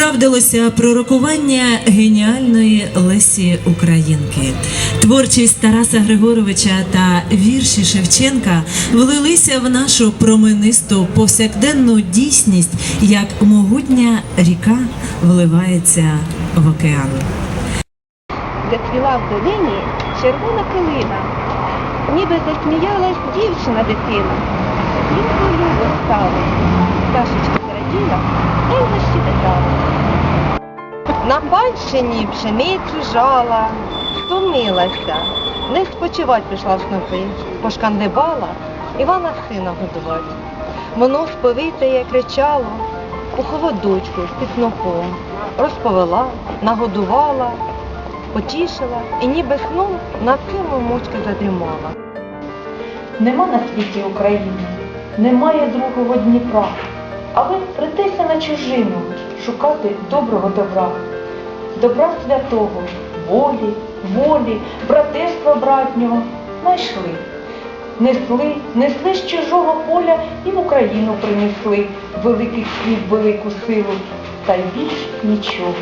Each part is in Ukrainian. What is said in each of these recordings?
справдилося пророкування геніальної Лесі Українки. Творчість Тараса Григоровича та вірші Шевченка влилися в нашу променисту повсякденну дійсність, як могутня ріка вливається в океан. Зацвіла в долині червона килина, ніби засміялась дівчина дитина. Їм любо стало, пташечка зраділа, та й защебетала. На панщині пшеницю жала, втомилася, не спочивать пішла в снопи, пошкандибала, Івана сина годувати. Воно сповите кричало у холодочку під снопом, розповела, нагодувала, потішила і ніби сном над цим мовчки задрімала. Нема на світі України, немає другого Дніпра, але притися на чужину шукати доброго добра, добра святого, волі, волі, братерства братнього знайшли. Несли, несли з чужого поля і в Україну принесли великий хліб, велику силу, та й більш нічого.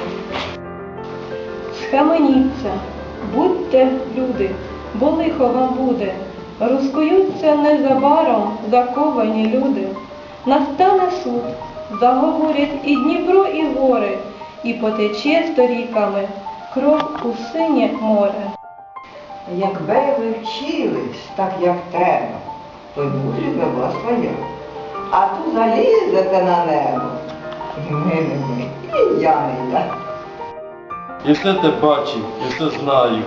Схаменіться, будьте люди, бо лихо вам буде. Розкуються незабаром заковані люди. Настане суд, заговорять і Дніпро, і гори, і потече сторіками кров у синє море. Якби ви вчились так, як треба, то й мудрі би була своя. А то залізете на небо. І ми не ми, і я не я. І все те бачив, і все знаю.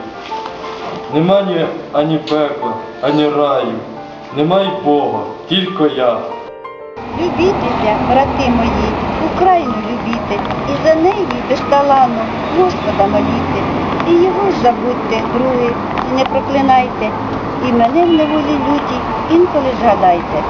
Нема ні ані пекла, ані раю, нема й Бога, тільки я. Любітеся, брати мої, Україну любіте, і за неї безталанно Господа моліти, І його забудьте, други, не проклинайте, і мене в неволі люті, інколи згадайте.